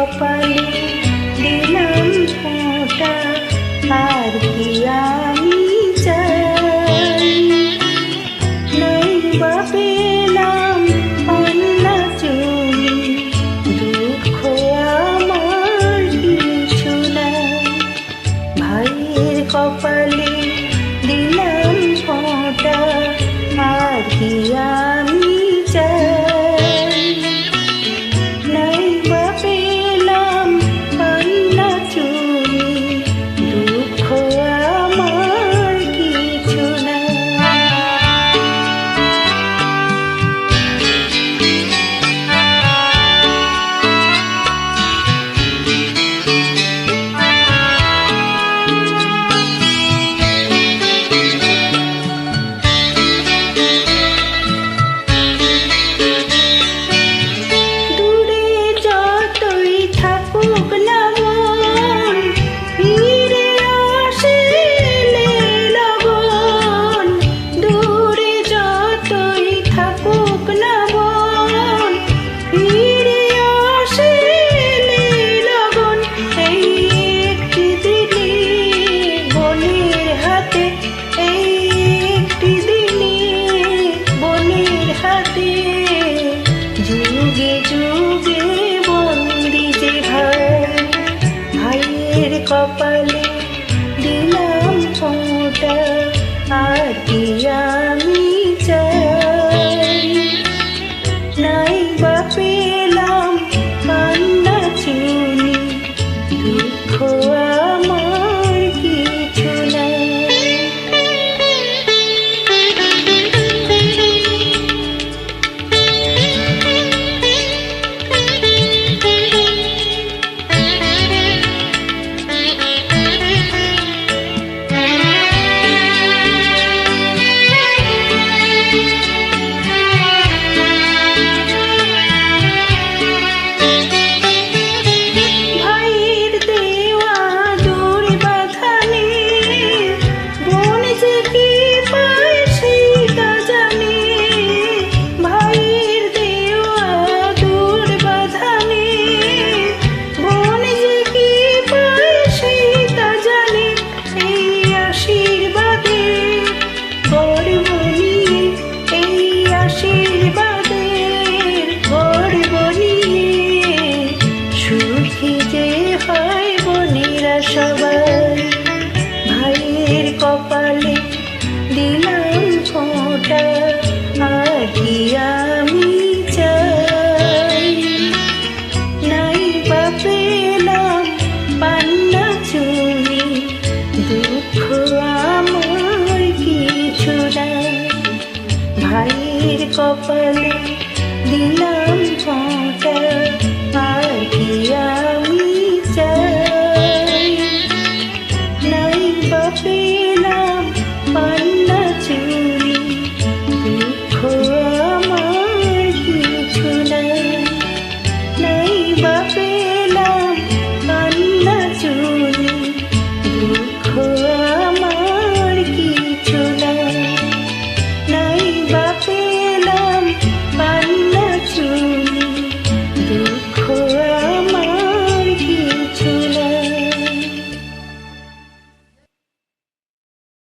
কপালে দিলাম ফোঁটা, আর কি আমি চাই? নাই বা পেলাম পান্না চলি দুঃখ আমার কিছু ভাইয়ের কপালে দিলাম ফোঁটা, আর কি আমি যুগে বন্দি যে ভাই ভাইয়ের কপালে দিলাম ফোঁটা আর দিয়া সবাই ভাইয়ের কপালে দিলাম ফোঁটা আহি আমি চাই। নাই বা পেলাম পান্না চুনি দুঃখ আমার কিছু নাই। ভাইয়ের কপালে tree.